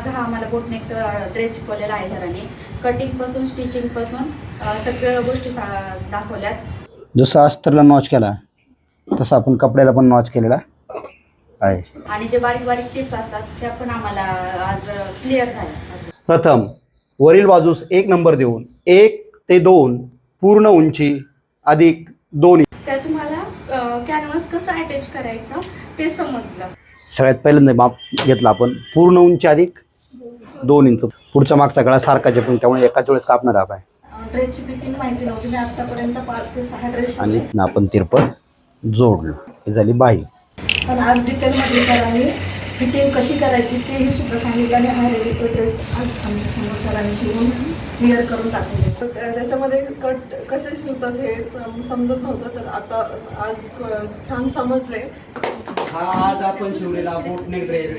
आज हा आम्हाला बोटनेकचा ड्रेस शिकवलेला आहे सरांनी. कटिंगपासून स्टिचिंगपासून अ, सगळ्या गोष्टी दाखवल्यात. जसं अस्तरला नॉच केला तसं आपण कपड्याला पण नॉच केलेला आहे. आणि जे बारीक बारीक टिप्स असतात त्या पण आम्हाला आज क्लिअर झाल्या. असं. प्रथम वरील बाजूस एक नंबर देऊन एक ते दोन पूर्ण उंची अधिक दोन तर तुम्हाला कॅनव्हास कसं अटॅच करायचं ते समजलं. सगळ्यात पहिल्यांदा माप घेतलं आपण. पूर्ण उंची अधिक दोन इंच. पुढचा मागचा गळा सारखाच आहे पण त्यामुळे एकाच वेळेस कापणार आहे ड्रेसची फिटिंग माहिती नव्हती मी आतापर्यंत पाच ते सहा ड्रेस आणि इथनं आपण तिरपं जोडलं. हे झाली बाही. पण आज डिटेलमध्ये सरांनी फिटिंग कशी करायची तेही सुद्धा सांगितलं आणि हा रेडी तो ड्रेस आज आमच्यासमोर सरांनी शिवून क्लिअर करून टाकले त्या- त्याच्यामध्ये कट कसे शिवतात हे सम- समजत नव्हतं तर आता आज क- छान समजले. हा आज आपण शिवलेला बोटनेक ड्रेस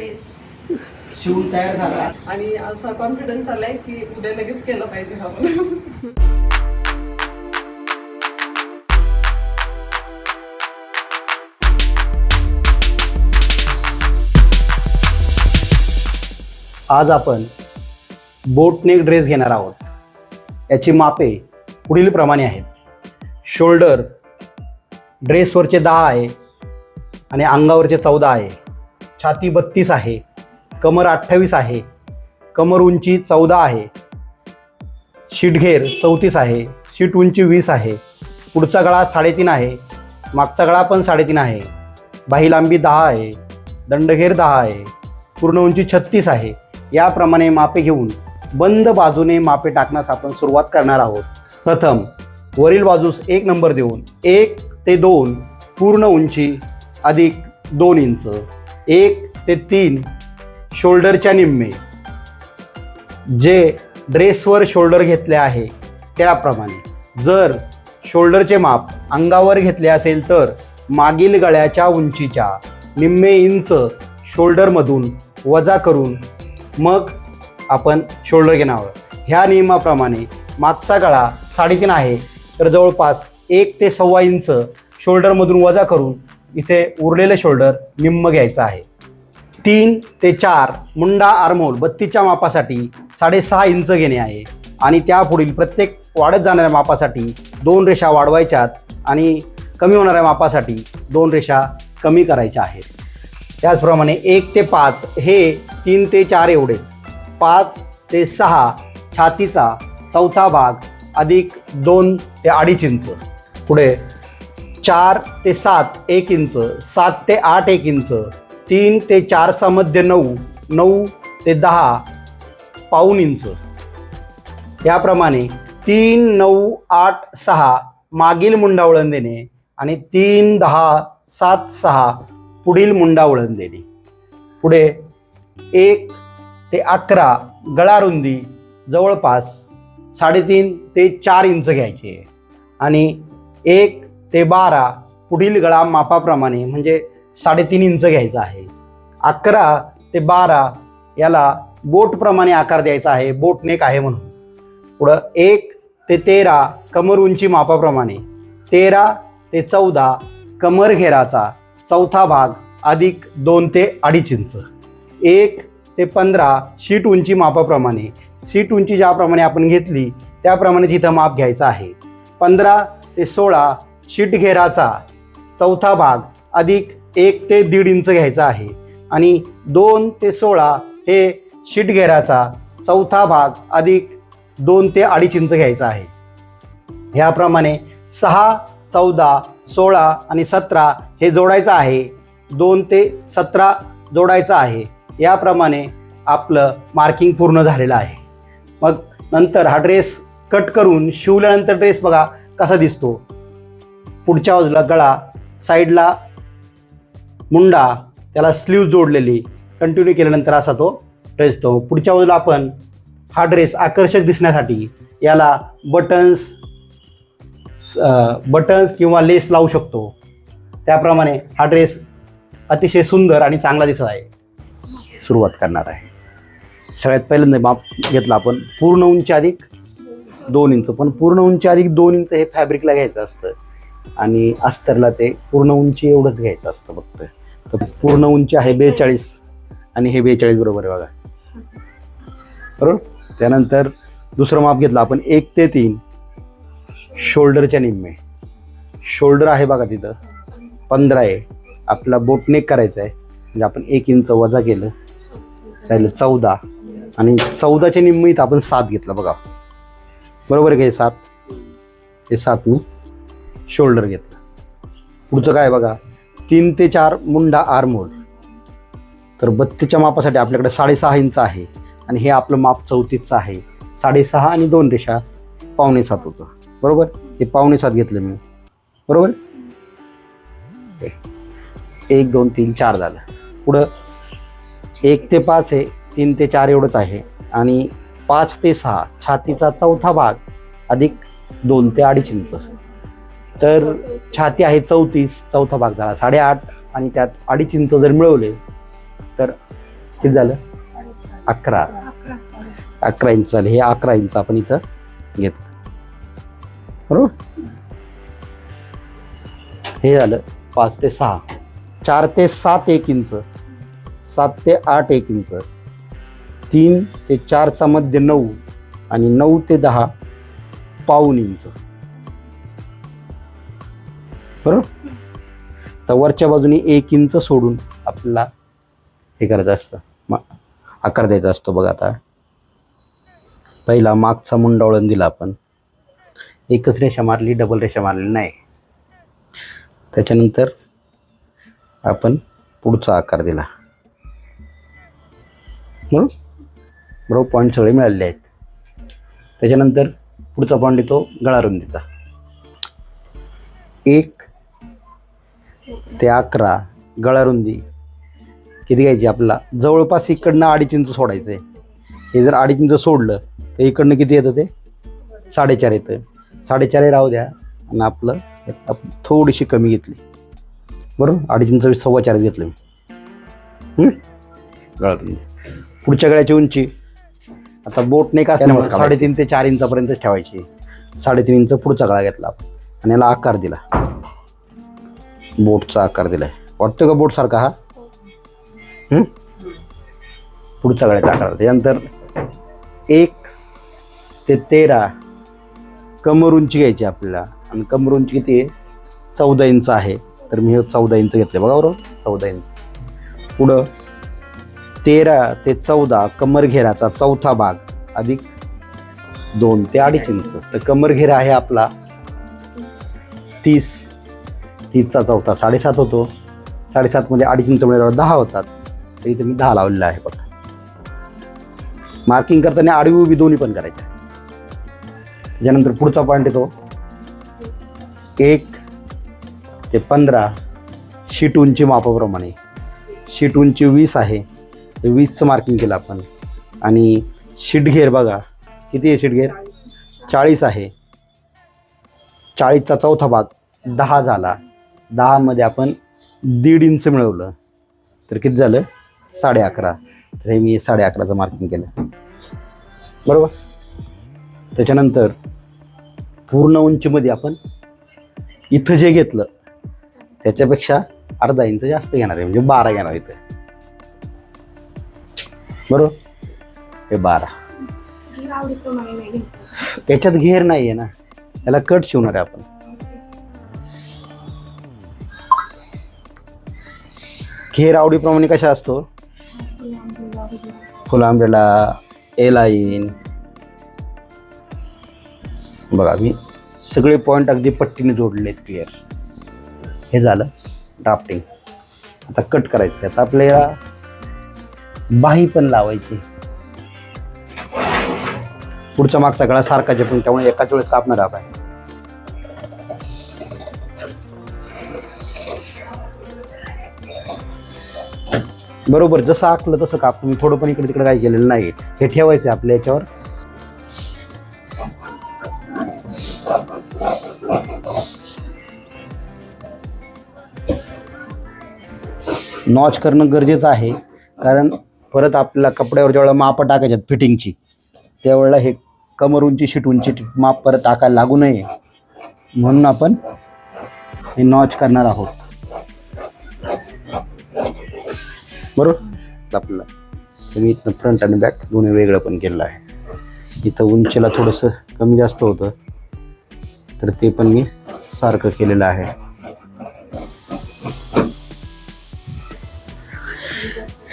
शिवून तयार झाला. आणि असा कॉन्फिडन्स आलाय की उद्या लगेच केलं पाहिजे हा म्हणून आज आपण बोटनेक ड्रेस घेणार आहोत. याची मापे पुढील प्रमाणे आहेत. शोल्डर ड्रेसवरचे दहा आहे आणि अंगावरचे चौदा आहे. छाती बत्तीस आहे. कमर अठ्ठावीस आहे. कमर उंची चौदा आहे. शीटघेर चौतीस आहे. शीट उंची वीस आहे. पुढचा गळा साडेतीन आहे. मागचा गळा पण साडेतीन आहे. बाही लांबी दहा आहे. दंडघेर दहा आहे. पूर्ण उंची छत्तीस आहे. याप्रमाणे मापे घेऊन बंद बाजूने मापे टाकण्यास आपण सुरुवात करणार आहोत. प्रथम वरील बाजूस एक नंबर देऊन एक ते दोन पूर्ण उंची अधिक दोन इंच. एक ते तीन शोल्डरच्या निम्मे. जे ड्रेसवर शोल्डर घेतले आहे त्याप्रमाणे. जर शोल्डरचे माप अंगावर घेतले असेल तर मागील गळ्याच्या उंचीच्या निम्मे इंच शोल्डरमधून वजा करून मग आपण शोल्डर घेणार आहोत. ह्या नियमाप्रमाणे मागचा गळा साडेतीन आहे तर जवळपास एक ते सव्वा इंच शोल्डरमधून वजा करून इथे उरलेलं शोल्डर निम्म घ्यायचं आहे. तीन ते चार मुंडा आरमोल बत्तीच्या मापासाठी साडेसहा इंच घेणे आहे. आणि त्यापुढील प्रत्येक वाढत जाणाऱ्या मापासाठी दोन रेषा वाढवायच्यात आणि कमी होणाऱ्या मापासाठी दोन रेषा कमी करायच्या आहेत. त्याचप्रमाणे एक ते पाच हे तीन ते चार एवढेच. पाच ते सहा छातीचा चौथा भाग अधिक दोन ते अडीच इंच. पुढे चार ते सात एक इंच सात ते आठ एक इंच तीन ते चारचा मध्य नऊ नऊ ते दहा पाऊन इंच. याप्रमाणे तीन नऊ आठ सहा मागील मुंडा वळण देणे आणि तीन दहा सात सहा पुढील मुंडा वळण देणे. पुढे एक ते अकरा गळा रुंदी जवळपास साडेतीन ते चार इंच घ्यायची. आणि एक ते बारा पुढील गळा मापाप्रमाणे म्हणजे साडेतीन इंच घ्यायचा आहे. अकरा ते बारा याला बोटप्रमाणे आकार द्यायचा आहे. बोटनेक आहे म्हणून. पुढं एक ते तेरा कमर उंची मापाप्रमाणे. तेरा ते चौदा कमर घेराचा चौथा भाग अधिक दोन ते अडीच इंच. एक ते पंधरा शीट उंची मापाप्रमाणे. सीट उंची ज्याप्रमाणे आपण घेतली त्याप्रमाणे तिथं माप घ्यायचं आहे. पंधरा ते सोळा शीट घेराचा चौथा भाग अधिक एक ते दीड इंच घ्यायचा आहे. आणि दोन ते सोळा हे शीट घेराचा चौथा भाग अधिक दोन ते अडीच इंच घ्यायचा आहे. ह्याप्रमाणे सहा चौदा सोळा आणि सतरा हे जोडायचं आहे. दोन ते सतरा जोडायचं आहे. याप्रमाणे आपलं मार्किंग पूर्ण झालेलं आहे. मग नंतर हा ड्रेस कट करून शिवल्यानंतर ड्रेस बघा कसा दिसतो. पुढच्या बाजूला गळा साईडला मुंडा त्याला स्लीव जोडलेली. कंटिन्यू केल्यानंतर असा तो ड्रेस तो. पुढच्या बाजूला आपण हा ड्रेस आकर्षक दिसण्यासाठी याला बटन्स बटन्स किंवा लेस लावू शकतो. त्याप्रमाणे हा ड्रेस अतिशय सुंदर आणि चांगला दिसत आहे. सुरुवात करणार आहे. सगळ्यात पहिल्यांदा माप घेतला आपण. पूर्ण उंची अधिक दोन इंच. पण पूर्ण उंची अधिक दोन इंच हे फॅब्रिकला घ्यायचं असतं. आणि अस्तरला ते पूर्ण उंची एवढंच घ्यायचं असतं फक्त. तर पूर्ण उंची आहे बेचाळीस आणि हे बेचाळीस बरोबर आहे बघा. बरोबर? त्यानंतर दुसरं माप घेतलं आपण एक ते तीन. शोल्डरच्या निम्मे. शोल्डर आहे बघा तिथं. पंधरा आहे. आपला बोटनेक करायचं आहे. म्हणजे आपण एक इंच वजा केलं राहिलं चौदा. आणि चौदाच्या निम्म इथं आपण सात घेतलं बघा. बरोबर आहे का हे सात? हे सात मी शोल्डर घेतलं. पुढचं काय बघा? तीन ते चार मुंडा आरमोल तर बत्तीच्या मापासाठी आपल्याकडे साडेसहा इंच आहे आणि हे आपलं माप चौतीसचं आहे. साडेसहा आणि दोन रेषा पावणे सात होतं. बरोबर? हे पावणे सात घेतलं मी. बरोबर? एक दोन तीन चार झालं. पुढं एक ते पाच आहे तीन ते चार एवढंच आहे. आणि पाच ते सहा छातीचा चौथा भाग अधिक दोन ते अडीच इंच. तर छाती आहे चौतीस चौथा भाग झाला साडेआठ आणि त्यात अडीच इंच जर मिळवले तर किती झालं? अकरा. अकरा इंच झाले. हे अकरा इंच आपण इथं घेतलं. बरोबर? हे झालं पाच ते सहा. चार ते सात एक इंच. सात ते आठ एक इंच. तीन ते चारचा मध्य नऊ आणि नऊ ते दहा पाऊन इंच. बरोबर? तर वरच्या बाजूने एक इंच सोडून आपल्याला हे करायचं असतं. मग आकार द्यायचा असतो बघा आता. पहिला मागचा मुंडा वळण दिला आपण. एकच रेषा मारली डबल रेषा मारली नाही. त्याच्यानंतर आपण पुढचा आकार दिला. बरोबर? बरोबर पॉईंट सगळे मिळालेले आहेत. त्याच्यानंतर पुढचा पॉईंट येतो गळा रुंदीचा. एक ते अकरा गळा रुंदी किती घ्यायची आपल्याला? जवळपास इकडनं अडीच इंच सोडायचं आहे हे जर अडीच इंच सोडलं तर इकडनं किती येतं ते? साडेचार येतं. साडेचार राहू द्या. आणि आपलं आपण थोडीशी कमी घेतली. बरोबर? अडीच इंच सव्वा चार घेतलं मी. हं? गळा रुंदी पुढच्या गळ्याची उंची. आता बोट नाही का साडेतीन ते चार इंचापर्यंत ठेवायची. साडेतीन इंच पुढचा गळा घेतला आपण. आणि याला आकार दिला. बोटचा आकार दिलाय. वाटतो का बोट सारखा हा? पुढचा गळ्याचा आकार. त्यानंतर एक ते तेरा कमर उंची घ्यायची आपल्याला. आणि कमर उंची किती आहे? चौदा इंच आहे. तर मी हे चौदा इंच घेतले बघा बरोबर चौदा इंच. पुढं तेरा ते चौदा कमर घेराचा चौथा भाग. अधिक दोन ते अडीच इंच. तर कमर घेरा आहे आपला तीस. तीसचा चौथा साडेसात होतो. साडेसातमध्ये अडीच इंच मिळाल्यावर दहा होतात. तर इथे मी दहा लावलेला आहे बघा. मार्किंग करताना आडवी उभी दोन्ही पण करायच्या त्याच्यानंतर पुढचा पॉईंट येतो. एक ते पंधरा शीट उंची मापाप्रमाणे. शीट उंची वीस आहे. ते वीसचं मार्किंग केलं आपण. आणि शीट घेर बघा. किती आहे शीट घेर? चाळीस आहे. चाळीसचा चौथा भाग दहा झाला. दहामध्ये आपण दीड इंच मिळवलं. तर किती झालं? साडे अकरा. तर हे मी साडे अकराचं मार्किंग केलं. बरोबर? त्याच्यानंतर पूर्ण उंचीमध्ये आपण इथं जे घेतलं त्याच्यापेक्षा अर्धा इंच जास्त घेणार आहे. म्हणजे बारा घेणार इथं. बरोबर? हे बारा. याच्यात घेर नाही आहे ना. याला कट शिवणार आहे आपण. घेर आवडीप्रमाणे कशा असतो? Full umbrella A line. बघा मी सगळे पॉईंट अगदी पट्टीने जोडले आहेत क्लिअर हे झालं ड्राफ्टिंग आता कट करायचं आता आपल्याला बाही पण लावायची. पुढचा मागचा गळा सारखाचे पण त्यामुळे एकाच वेळेस कापणार आपण. बरोबर जसं आखलं तसं काप तुम्ही थोडं पण इकडे तिकडे काही केलेलं नाही. हे ठेवायचं आहे आपल्या याच्यावर. नॉच करणं गरजेचं आहे. कारण परत आपल्याला कपड्यावर ज्यावेळेला मापं टाकायच्यात फिटिंगची त्यावेळेला हे कमर उंची शीट उंची माप परत टाकायला लागू नये. म्हणून आपण हे नॉच करणार आहोत. बरोबर? आपल्याला तुम्ही इथनं फ्रंट आणि बॅक दोन्ही वेगळं पण केलं आहे. इथं उंचीला थोडंसं कमी जास्त होतं. तर ते पण मी सारखं केलेलं आहे.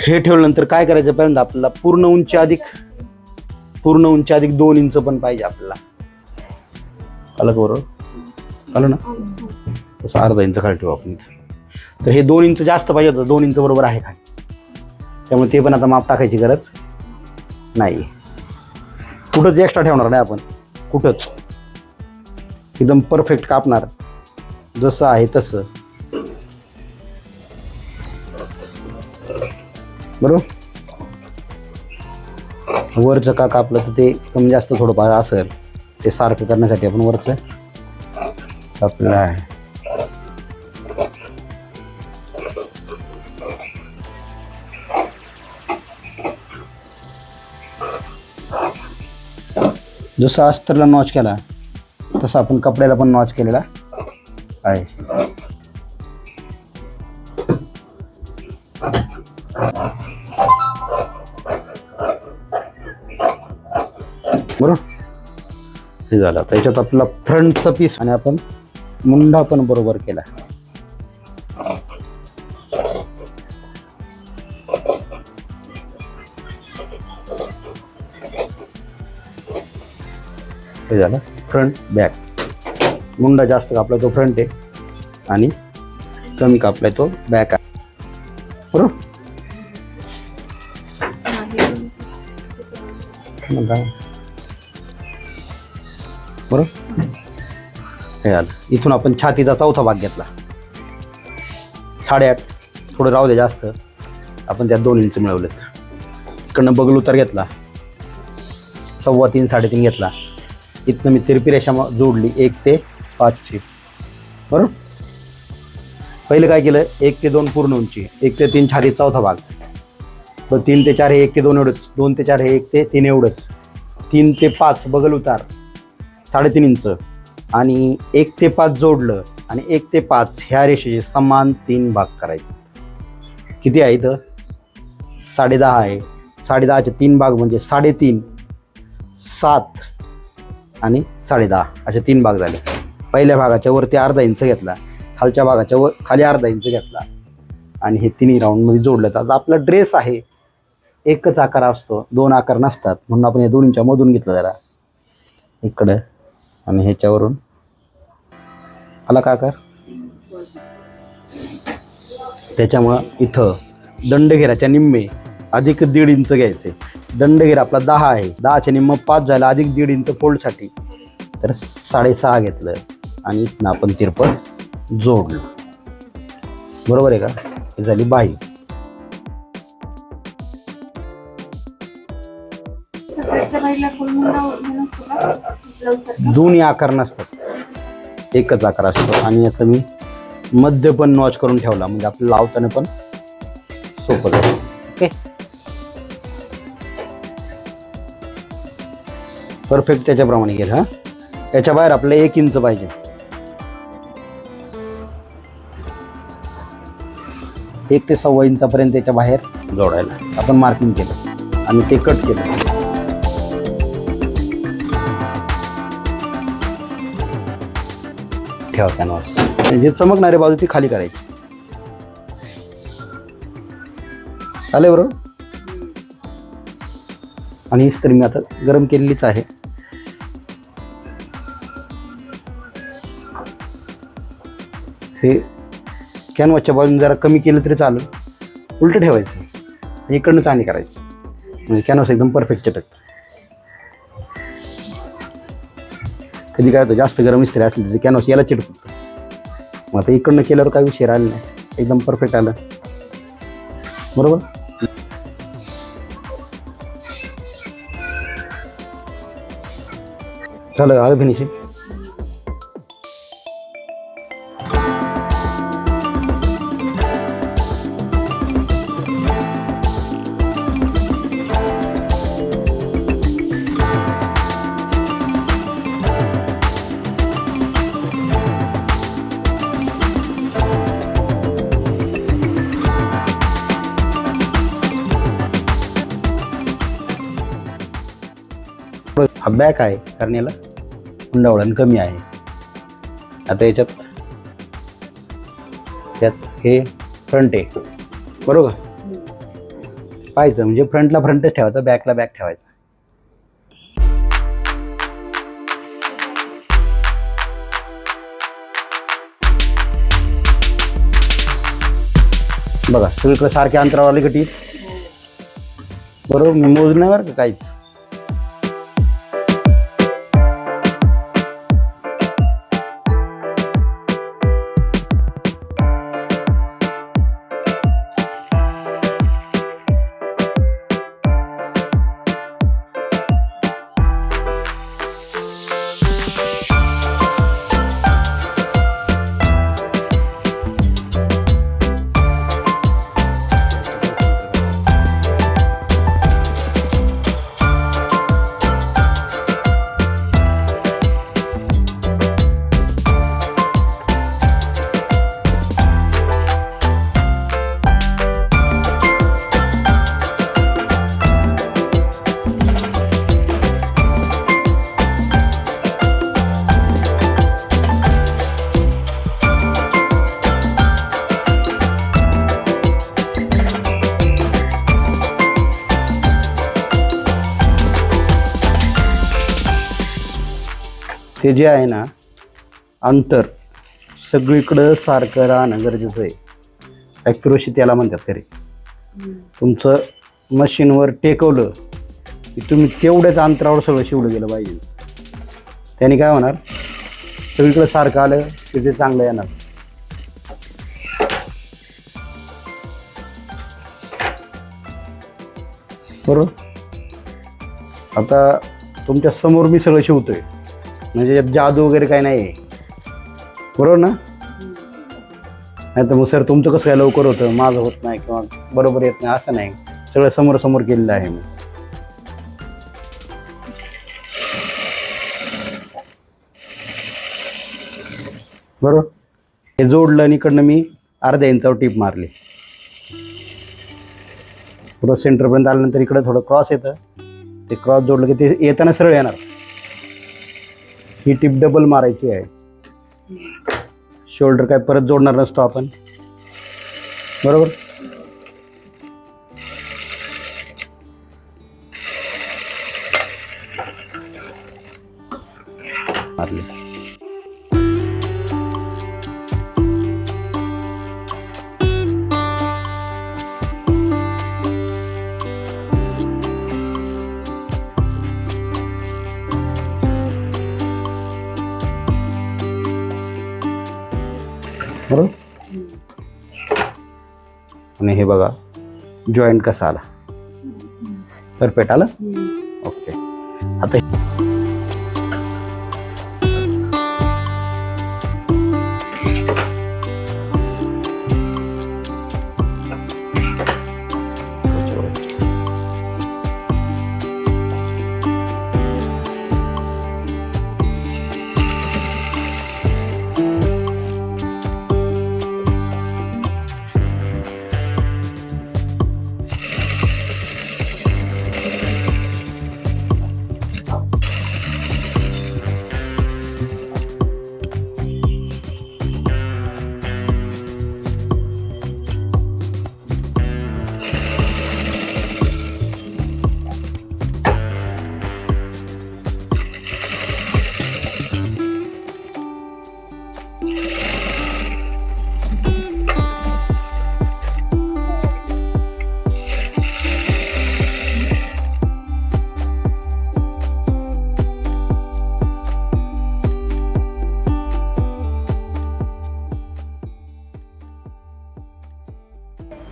हे ठेवल्यानंतर काय करायचं? पहिल्यांदा आपल्याला पूर्ण उंची अधिक पूर्ण उंची अधिक दोन इंच पण पाहिजे आपल्याला. आलं का बरोबर? आलं ना? तसं अर्धा इंच खाली ठेवू आपण इथं. तर हे दोन इंच जास्त पाहिजे होतं. दोन इंच बरोबर आहे खाली. त्यामुळे ते पण आता माप टाकायची गरज नाही. कुठंच एक्स्ट्रा ठेवणार नाही आपण. कुठंच. एकदम परफेक्ट कापणार. जसं आहे तसं. बरोबर? वरचं का कापलं तर ते कमी जास्त थोडंफार असेल. ते सारखं करण्यासाठी आपण वरचं कापलं आहे जसं अस्तरला नॉच केला तसं आपण कपड्याला पण नॉच केलेला आहे. बरोबर? हे झालं. त्याच्यात आपला फ्रंटचा पीस आणि आपण मुंडा पण बरोबर केला. फ्रंट बॅक मुंडा जास्त कापला तो फ्रंट आहे. आणि कमी कापलाय तो बॅक आहे. बरोबर? बरोबर? हे आलं. इथून आपण छातीचा चौथा भाग घेतला. साडेआठ. थोडं राहू दे जास्त. आपण त्यात दोन इंच मिळवलेत. इकडनं बगल उतार घेतला. सव्वा तीन साडेतीन घेतला. इथनं मी तिरपी रेषा जोडली. एक ते पाचची बरोबर? पहिलं काय केलं? एक ते दोन पूर्ण उंची. एक ते तीन छाती चौथा भाग. बरं तीन ते चार हे एक ते दोन एवढंच. दोन ते चार हे एक ते तीन एवढंच. तीन ते पाच बगल उतार. साडेतीन इंच. आणि एक ते पाच जोडलं आणि एक ते पाच ह्या रेषेचे समान तीन भाग करायचे. किती आहे इथं? साडेदहा आहे. साडेदहाचे तीन भाग म्हणजे साडेतीन. सात. आणि साडेदहा असे तीन भाग झाले. पहिल्या भागाच्या वरती अर्धा इंच घेतला खालच्या भागाच्या वर खाली अर्धा इंच घेतला. आणि हे तिन्ही राऊंडमध्ये जोडलं. तर आपला ड्रेस आहे एकच आकार असतो दोन आकार नसतात. म्हणून आपण या दोन्हीच्या मधून घेतलं जरा. इकडं आणि ह्याच्यावरून. आला का आकार? त्याच्यामुळं इथं दंडघेराच्या निम्मे अधिक दीड इंच घ्यायचे. दंडघेर आपला दहा आहे. दहाच्या निम्म पाच झाला अधिक दीड इंच फोल्डसाठी. तर साडेसहा घेतलं आणि इथनं आपण तिरपं जोडलं. बरोबर आहे का? ही झाली बाही. सारखा. दोन्ही आकार नसतात. एकच आकार असतो. आणि याचं मी मध्य पण नॉच करून ठेवला. म्हणजे आपलं लावताना पण सोपं जाईल परफेक्ट त्याच्याप्रमाणे गेलं हां. त्याच्या बाहेर आपल्याला एक इंच पाहिजे. एक ते सव्वा इंचापर्यंत त्याच्या बाहेर जोडायला. आपण मार्किंग केलं आणि ते कट केलं. ठेवा कॅनव्हास जे चमकणारी बाजू ती खाली करायची. चालेल बरोबर? आणि हीच तर मी आता गरम केलेलीच आहे. हे कॅनव्हासच्या बाजूने जरा कमी केलं तरी चालेल. उलटं ठेवायचं. आणि इकडनं चाणी करायची. म्हणजे कॅनव्हास एकदम परफेक्ट चटक कधी काय होतं जास्त गरम इस्त्री असली तर कॅनव्हास याला चिटकतं. मग आता इकडनं केल्यावर काय विषय राहिला नाही. एकदम परफेक्ट आलं. बरोबर? झालं आलं फिनिशिंग हा बॅक आहे कारण याला कुंडावळण कमी आहे. आता याच्यात त्यात हे फ्रंट आहे. बरोबर? पाहायचं म्हणजे फ्रंटला फ्रंटच ठेवायचा बॅकला बॅक ठेवायचा. बघा सगळीकडे सारख्या अंतरावर आली गटी. बरोबर? मी मोजलं नाही बरं का काहीच. ते जे आहे ना अंतर सगळीकडं सारखं राहणं गरजेचं आहे. ॲक्युरेसी त्याला म्हणतात खरे. तुमचं मशीनवर टेकवलं की तुम्ही तेवढ्याच अंतरावर सगळं शिवलं गेलं पाहिजे. त्याने काय होणार? सगळीकडं सारखं आलं की ते चांगलं येणार. बरोबर? आता तुमच्यासमोर मी सगळं शिवतोय. म्हणजे यात जादू वगैरे काही नाही आहे बरोबर ना? नाही तर मग सर तुमचं कसं काय लवकर होतं? माझं होत नाही किंवा बरोबर येत नाही असं नाही. सगळं समोर समोर केलेलं आहे मी. बरोबर? हे जोडलं आणि इकडनं मी अर्ध्या इंचावर टीप मारली. पुढं सेंटरपर्यंत आल्यानंतर इकडं थोडं क्रॉस येतं. ते क्रॉस जोडलं की ते येताना सरळ येणार. ही टिप डबल मारायची आहे. शोल्डर काय परत जोडणार नसतो आपण. बरोबर? जॉईंट कसा आला? परफेक्ट आलं? ओके. आता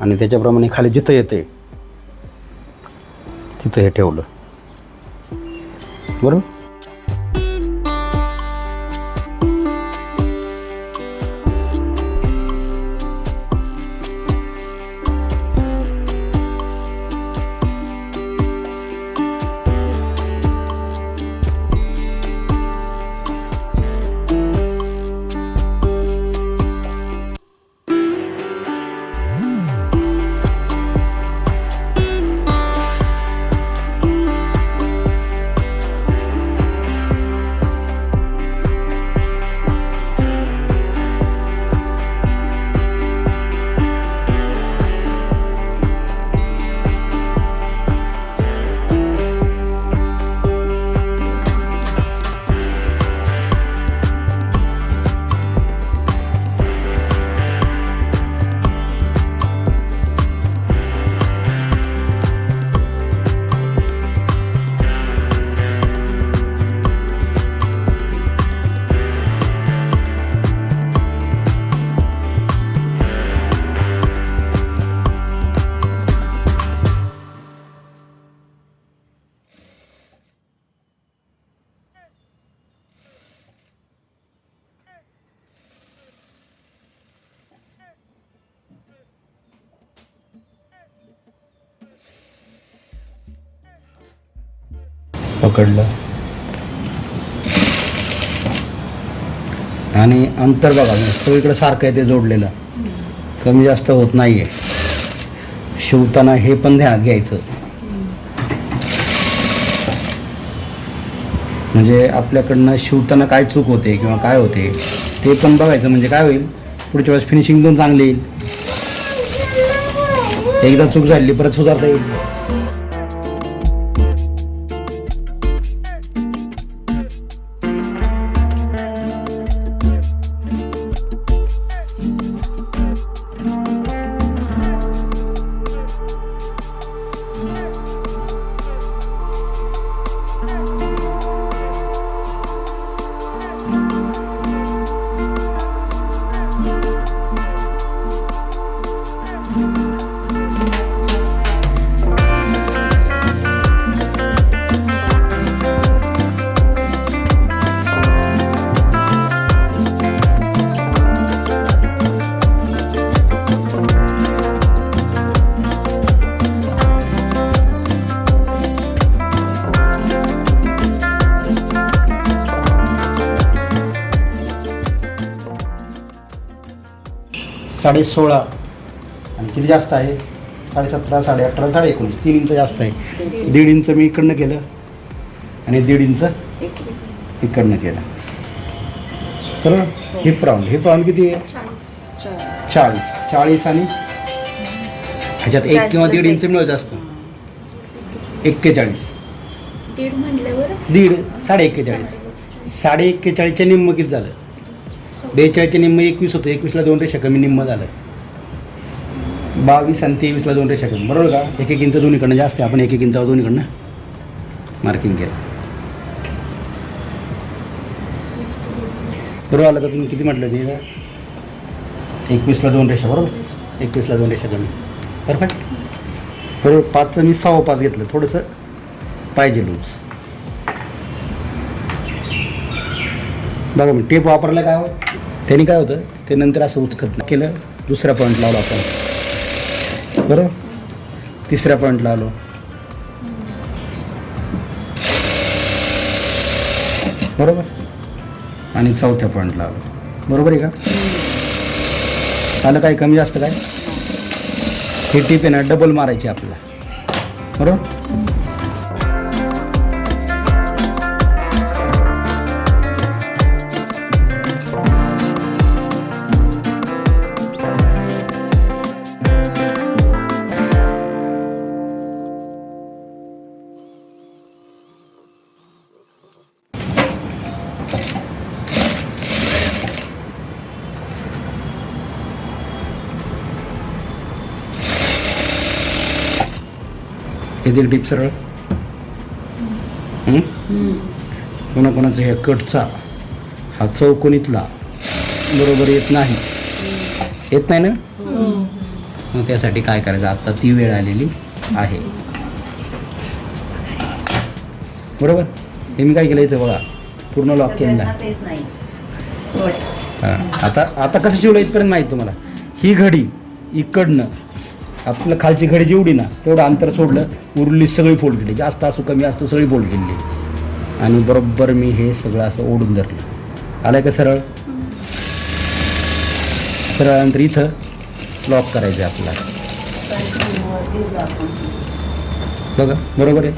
आणि त्याच्याप्रमाणे खाली जिथं येते तिथं हे ठेवलं. बरोबर? पकडलं. आणि अंतर बघा म्हणजे सगळीकडे सारखं आहे ते जोडलेलं. कमी जास्त होत नाही आहे शिवताना हे पण ध्यानात घ्यायचं. म्हणजे आपल्याकडनं शिवताना काय चूक होते किंवा काय होते ते पण बघायचं. म्हणजे काय होईल? पुढच्या वेळेस फिनिशिंग पण चांगली येईल. एकदा चूक झाली परत सुधारता येईल. साडे सोळा आणि किती जास्त आहे? साडे सतरा साडे अठरा साडे एकोणीस तीन इंच जास्त आहे. दीड इंच मी इकडनं केलं. आणि दीड इंच इकडनं केलं. बरोबर हिप राऊंड. हिप राऊंड किती आहे? चाळीस. चाळीस आणि ह्याच्यात एक किंवा दीड. इंच मिळत असतं एक्केचाळीस. दीड साडे एक्केचाळीस साडे एक्केचाळीसच्या निम्म किती झालं? बेचाळीसच्या निम्म एकवीस होतं. एकवीसला दोन रेषा कमी निम्म झालं. बावीस आणि तेवीसला दोन रेषा कमी. बरोबर का? एक एक इंच दोन्हीकडनं जास्त आहे. आपण एक एक इंचावर दोन्हीकडनं मार्किंग केलं. बरोबर आलं का तुम्ही? किती म्हटलं ते? एकवीसला दोन रेषा बरोबर? एकवीसला दोन रेषा कमी. परफेक्ट बरोबर पाचचं मी सहा पाच घेतलं. थोडंसं पाहिजे लूज बघा मग टेप वापरला काय हो त्याने काय होतं? ते नंतर असं उचकत नाही केलं दुसरा पॉईंट लावला आपण. बरोबर? तिसऱ्या पॉईंट लावलो. बरोबर? आणि चौथ्या पॉईंट लावलो. बरोबर आहे का? आलं काय? कमी जास्त काय? हे टीप आहे ना डबल मारायची आपल्याला. बरोबर? येथील टीप सरळ? हं? कोणाकोणाचा ह्या कटचा? हा चौकोनीतला बरोबर येत नाही. येत नाही ना? मग त्यासाठी काय करायचं? आता ती वेळ आलेली आहे. बरोबर? हे मी काय केलं इथं बघा? पूर्ण लॉक केलेलं. हा. आता आता कसं शिवलं इथपर्यंत माहीत तुम्हाला? ही घडी इकडनं आपलं खालची घडी जेवढी ना तेवढं अंतर सोडलं उरली सगळी फोल्ड केली. जास्त असो कमी असतो सगळी फोल्ड केली. आणि बरोबर मी हे सगळं असं ओढून धरलं. आलं का सरळ? सरळ नंतर इथं लॉक करायचं आपल्याला. बघा बरोबर आहे?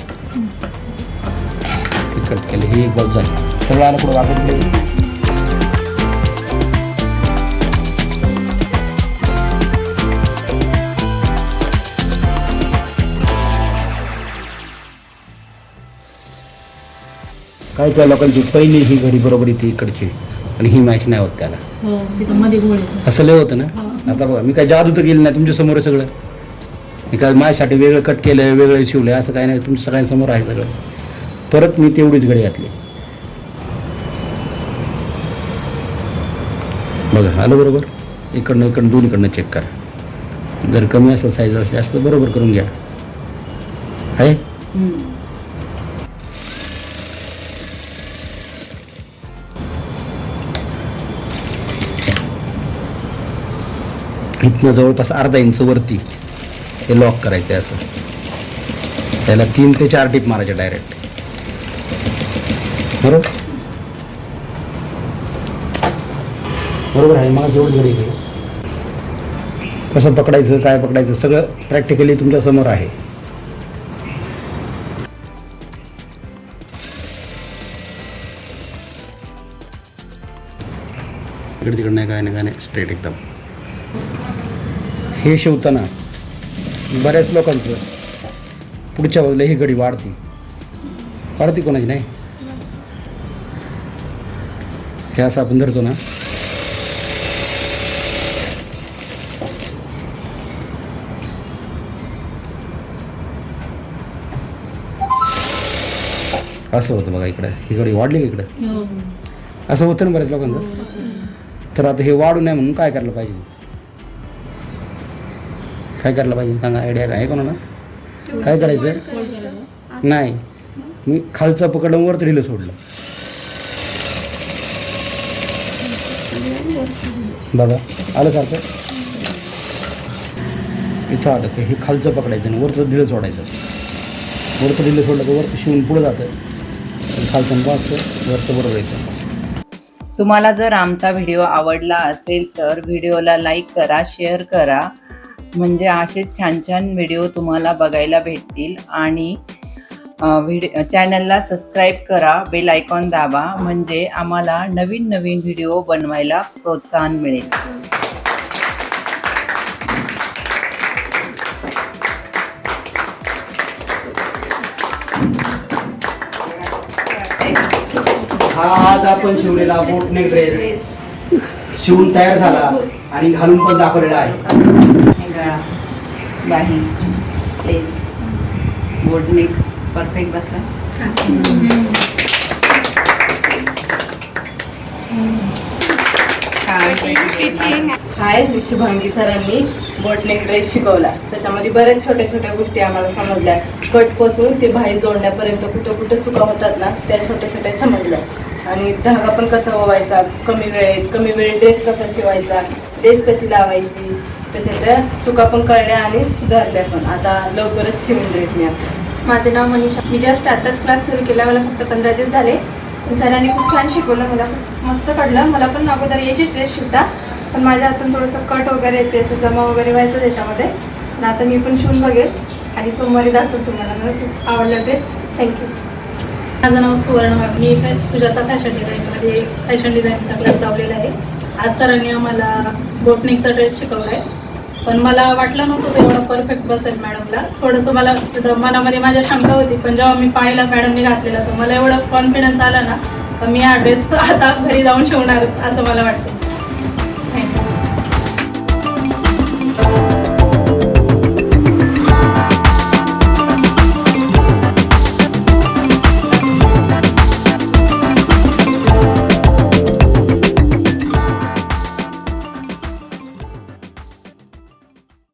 कट केलं हे एक बाब झाली. सगळं आलं पुढं वाटत काय काय लोकांची पहिली ही घडी बरोबर इथे इकडची आणि ही मॅच नाही होत त्याला. हो असं लय होतं ना? आता बघा मी काय जादू तर केली नाही तुमच्यासमोर सगळं. मी काय माझ्यासाठी वेगळं कट केलं वेगळं शिवलं असं काय नाही तुमच्या सगळ्यांसमोर आहे सगळं. परत मी तेवढीच घडी घातली. बघा आलं बरोबर? इकडनं इकडनं दोन्हीकडनं चेक करा. जर कमी असेल साईज असली असं तर बरोबर करून घ्या. आहे? इथनं जवळपास अर्धा इंच वरती हे लॉक करायचं आहे असं. त्याला तीन ते चार टीप मारायचे डायरेक्ट बरोबर? बरोबर आहे मला जेवढं घरी कसं पकडायचं काय पकडायचं सगळं प्रॅक्टिकली तुमच्यासमोर आहे. इकडे तिकडे नाही काय नाही काय नाही स्ट्रेट एकदम. हे शिवताना बऱ्याच लोकांचं पुढच्या बाजूला ही गडी वाढती. वाढती कोणाची नाही. हे असं आपण धरतो ना. असं होतं बघा इकडं. ही गडी वाढली का इकडं? असं होतं ना बऱ्याच लोकांचं. तर आता हे वाढू नये म्हणून काय करायला पाहिजे? काय करायला पाहिजे? सांगा आयडिया काय? आहे कोणाला? काय करायचं? नाही. मी खालचं पकडलं वर तरीला सोडलं. बघा आलं सारखं? इथं आलं की हे खालचं पकडायचं आणि वरचं दिलं सोडायचं. वरचं दिलं सोडलं की वरचं शिवून पुढं जातं. खालचं वाचतं वरचं बरोबर येतं. तुम्हाला जर आमचा व्हिडिओ आवडला असेल तर व्हिडिओला लाईक करा शेअर करा. म्हणजे असे छान छान व्हिडिओ तुम्हाला बघायला भेटतील. आणि व्हिडिओ चॅनलला सबस्क्राईब करा बेल आयकॉन दाबा म्हणजे आम्हाला नवीन नवीन व्हिडिओ बनवायला प्रोत्साहन मिळेल. हा आज आपण शिवलेला बोटने ड्रेस शिवून तयार झाला आणि घालून पण दाखवलेला आहे. गळा बाही प्लेस बोटनेक परफेक्ट बसला. हाय शुभांगी सरांनी बोटनेक ड्रेस शिकवला. त्याच्यामध्ये बऱ्याच छोट्या छोट्या गोष्टी आम्हाला समजल्या. कटपासून ते भाई जोडण्यापर्यंत कुठं कुठं चुका होतात ना त्या छोट्या छोट्या समजल्या. आणि धागा पण कसा ओवायचा कमी वेळेत कमी वेळेत ड्रेस कसा शिवायचा ड्रेस कशी लावायची तशा त्या चुका पण कळल्या आणि सुधारल्या पण. आता लवकरच शिवून ड्रेस मी आता. माझं नाव मनीषा. मी जस्ट आताच क्लास सुरू केला. मला फक्त पंधरा दिवस झाले. पण सरांनी खूप छान शिकवलं. मला खूप मस्त कळलं मला पण अगोदर याची ड्रेस शिवता. पण माझ्या हातून थोडंसं कट वगैरे येते असं जमा वगैरे व्हायचं त्याच्यामध्ये. आता मी पण शिवून बघेल. आणि सोमवारी दाखवतो तुम्हाला. मला खूप आवडला ड्रेस थँक्यू माझं नाव सुवर्ण. मी सुजाता फॅशन डिझाईनमध्ये फॅशन डिझाईनचा क्लास लावलेला आहे. आज सरांनी आम्हाला बोटनिकचा ड्रेस शिकवला आहे. पण मला वाटलं नव्हतं तेवढं परफेक्ट बसेल मॅडमला. थोडंसं मला मनामध्ये माझ्या शंका होती पण जेव्हा मी पाहिला मॅडमने घातलेला तर मला एवढं कॉन्फिडन्स आला ना तर मी हा ड्रेस आता घरी जाऊन शिवणारच असं मला वाटतं.